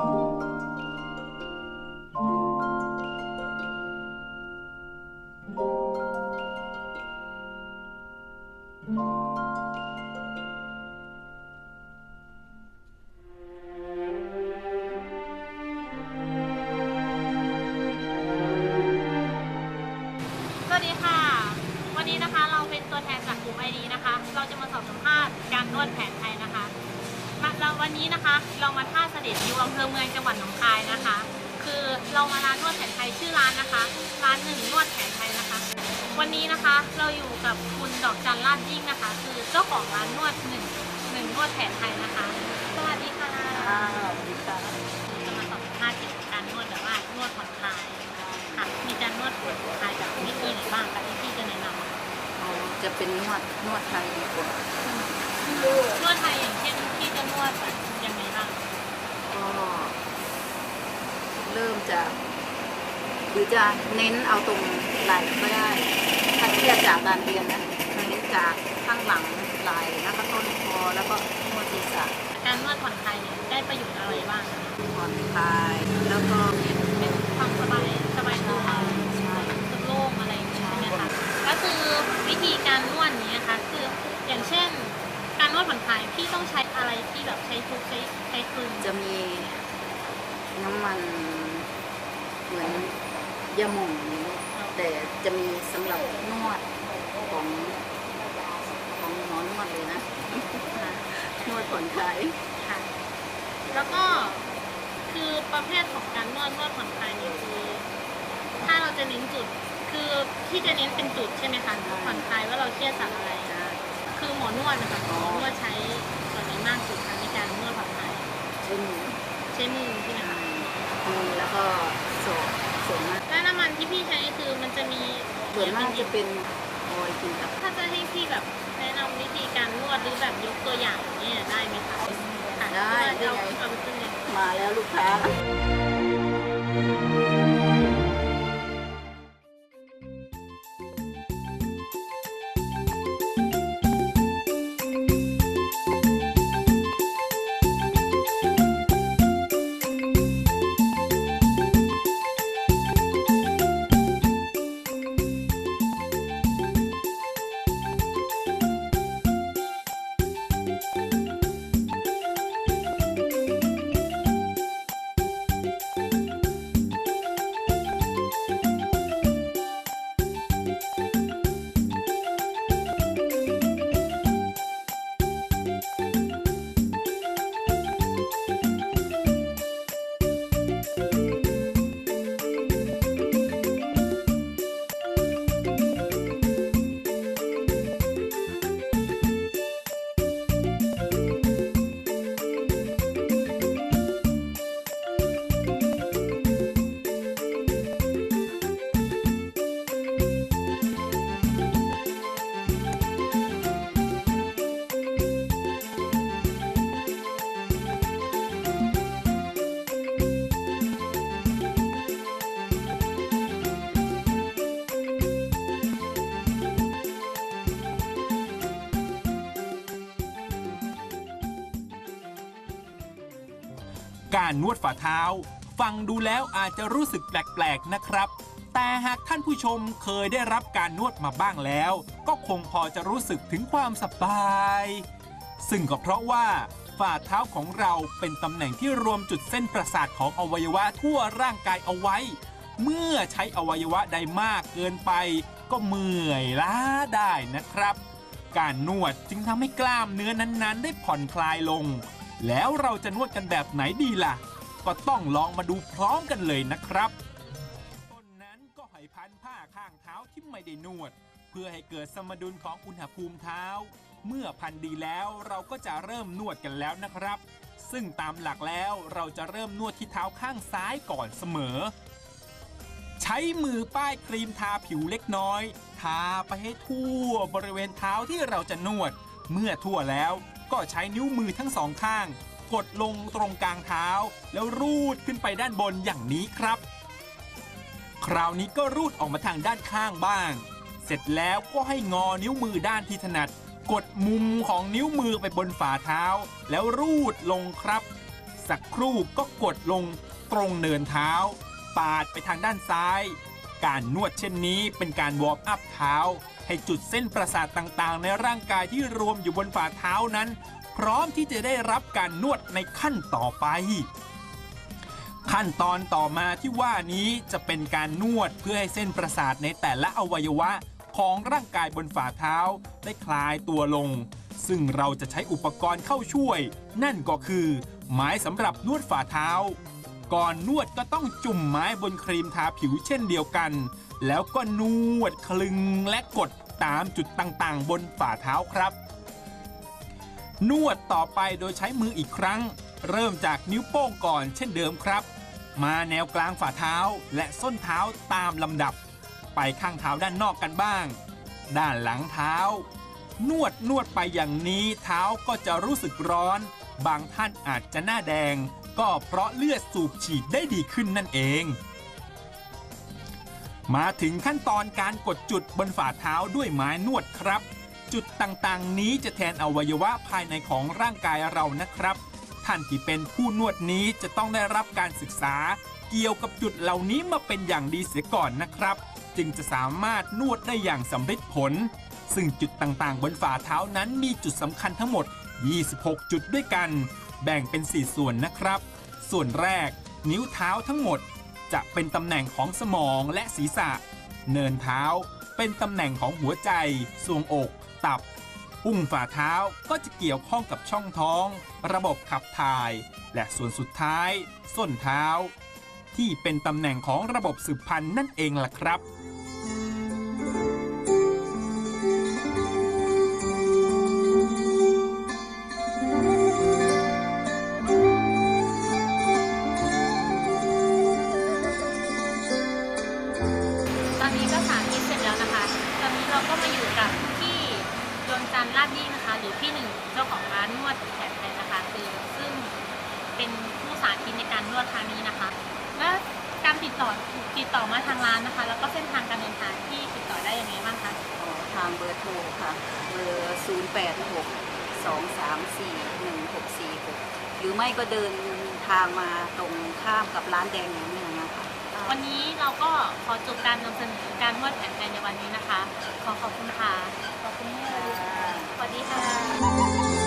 ส เราวันนี้นะคะ เรามาท่าเสด็จอยู่อำเภอเมืองจังหวัดหนองคายนะคะ คือเรามาร้านนวดแผนไทยชื่อร้านนะคะ ร้านหนึ่งนวดแผนไทยนะคะ วันนี้นะคะเราอยู่กับคุณดอกจันลาดยิ่งนะคะ คือเจ้าของร้านนวดหนึ่งหนึ่งนวดแผนไทยนะคะ สวัสดีค่ะอ่าสวัสดีค่ะจะมาสอบสัมภาษณ์เกี่ยวกับการนวดแบบว่านวดผ่อนคลายค่ะมีการนวดผ่อนคลายแบบวิธีไหนบ้างคะที่พี่จะแนะนำอ๋อจะเป็นนวดนวดไทยดีกว่านวดไทยอย่างเช่นพี่ จะนวดแบบยังไงบ้างก็เริ่มจากหรือจะเน้นเอาตรงไหล่ก็ได้ถ้าเทียบจากการเรียนนะเน้นจากข้างหลังไหล่แล้วก็ต้นคอแล้วก็นวดศีรษะ การนวดผ่อนคลายเนี่ยได้ประโยชน์อะไรบ้างคะผ่อนคลายแล้วก็เป็นความสบายสบายตัว ใช่ สุดโล่งอะไรอย่างเงี้ยใช่ไหมคะก็คือวิธีการนวดนี้นะคะคืออย่างเช่น การนวดผ่อนคลายพี่ต้องใช้อะไรที่แบบใช้ทุกใช้ใช้คืน จะมี น้ำมันเหมือนยาหม่องอย่างนี้แต่จะมีสำหรับนวดของของหมอนวดเลยนะ นวดผ่อนคลายค่ะ แล้วก็คือประเภทของการนวดนวดผ่อนคลายเนี่ยคือถ้าเราจะเน้นจุดคือที่จะเน้นเป็นจุดใช่ไหมคะผ่อนคลายว่าเราเครียดจากอะไรคือหมอนวดนะคะหมอนวดใช้ส่วนไหนมากสุดคะในการนวดผ่อนคลายใช้มือใช้มือใช่ไหม คะมือแล้วก็ศอกส่วนมากแล้วน้ำมันที่พี่ใช้คือมันจะมีส่วนมากจะเป็นออยล์กินกับถ้าจะให้พี่แบบแนะนำวิธีการนวดหรือแบบยกตัวอย่างเนี่ยได้ไหมคะค่ะได้เอาได้ไงเอาไปขึ้นเลยมาแล้วลูกค้า การนวดฝ่าเท้า ฟังดูแล้วอาจจะรู้สึกแปลกๆนะครับ แต่หากท่านผู้ชมเคยได้รับการนวดมาบ้างแล้ว ก็คงพอจะรู้สึกถึงความสบาย ซึ่งก็เพราะว่าฝ่าเท้าของเราเป็นตำแหน่งที่รวมจุดเส้นประสาทของอวัยวะทั่วร่างกายเอาไว้ เมื่อใช้อวัยวะใดมากเกินไป ก็เมื่อยล้าได้นะครับ การนวดจึงทำให้กล้ามเนื้อนั้นๆ ได้ผ่อนคลายลง แล้วเราจะนวดกันแบบไหนดีล่ะ ก็ต้องลองมาดูพร้อมกันเลยนะครับต้นนั้นก็ให้พันผ้าข้างเท้าที่ไม่ได้นวด เพื่อให้เกิดสมดุลของอุณหภูมิเท้า เมื่อพันดีแล้วเราก็จะเริ่มนวดกันแล้วนะครับ ซึ่งตามหลักแล้วเราจะเริ่มนวดที่เท้าข้างซ้ายก่อนเสมอ ใช้มือป้ายครีมทาผิวเล็กน้อย ทาไปให้ทั่วบริเวณเท้าที่เราจะนวด เมื่อทั่วแล้ว ก็ใช้นิ้วมือทั้งสองข้าง กดลงตรงกลางเท้า แล้วรูดขึ้นไปด้านบนอย่างนี้ครับ คราวนี้ก็รูดออกมาทางด้านข้างบ้าง เสร็จแล้วก็ให้งอนิ้วมือด้านที่ถนัด กดมุมของนิ้วมือไปบนฝ่าเท้า แล้วรูดลงครับ สักครู่ก็กดลงตรงเนินเท้า ปาดไปทางด้านซ้าย การนวดเช่นนี้เป็นการวอร์มอัพเท้า ให้จุดเส้นประสาทต่างๆ ในร่างกายที่รวมอยู่บนฝ่าเท้านั้น พร้อมที่จะได้รับการนวดในขั้นต่อไป ขั้นตอนต่อมาที่ว่านี้จะเป็นการนวดเพื่อให้เส้นประสาทในแต่ละอวัยวะของร่างกายบนฝ่าเท้า ได้คลายตัวลง ซึ่งเราจะใช้อุปกรณ์เข้าช่วย นั่นก็คือ ไม้สำหรับนวดฝ่าเท้า ก่อนนวดก็ต้องจุ่มไม้บนครีมทาผิวเช่นเดียวกัน แล้วก็นวดคลึงและกดตามจุดต่างๆ บนฝ่าเท้าครับ นวดต่อไปโดยใช้มืออีกครั้ง เริ่มจากนิ้วโป้งก่อนเช่นเดิมครับ มาแนวกลางฝ่าเท้าและส้นเท้าตามลำดับ ไปข้างเท้าด้านนอกกันบ้าง ด้านหลังเท้า นวดนวดไปอย่างนี้เท้าก็จะรู้สึกร้อน บางท่านอาจจะหน้าแดง ก็เพราะเลือดสูบฉีดได้ดีขึ้นนั่นเอง มาถึงขั้นตอนการกดจุดบนฝ่าเท้าด้วยไม้นวดครับ จุดต่างๆ นี้จะแทนอวัยวะภายในของร่างกายเรานะครับ ท่านที่เป็นผู้นวดนี้จะต้องได้รับการศึกษา เกี่ยวกับจุดเหล่านี้มาเป็นอย่างดีเสียก่อนนะครับ จึงจะสามารถนวดได้อย่างสำเร็จผล ซึ่งจุดต่างๆ บนฝ่าเท้านั้นมีจุดสำคัญทั้งหมด 26 จุดด้วยกัน แบ่งเป็น 4 ส่วนนะครับ ส่วนแรก นิ้วเท้าทั้งหมด จะเป็นตำแหน่งของสมองและศีรษะ เนินเท้าเป็นตำแหน่งของหัวใจทรวงอก ตับอุ้งฝ่าเท้าก็จะเกี่ยวข้องกับช่องท้อง ระบบขับถ่าย และส่วนสุดท้าย ส้นเท้า ที่เป็นตำแหน่งของระบบสืบพันธุ์นั่นเองล่ะครับ ดวงจันทร์ลาดยิ่งนะคะ หรือพี่หนึ่งเจ้าของร้านนวดแผนไทยนะคะ คือซึ่งเป็นผู้สาธิตในการนวดครั้งนี้นะคะ และการติดต่อติดต่อมาทางร้านนะคะ แล้วก็เส้นทางการเดินทางที่ติดต่อได้ยังไงบ้างคะอ๋อทางเบอร์โทรค่ะเบอร์0 8 6 2 3 4 1 6 4 6 หรือไม่ก็เดินทางมาตรงข้ามกับร้านแดงอย่างนี้นะคะวันนี้เราก็ขอจบการนำเสนอการนวดแผนไทยในวันนี้นะคะ ขอขอบคุณค่ะขอบคุณค่ะ สวัสดีค่ะ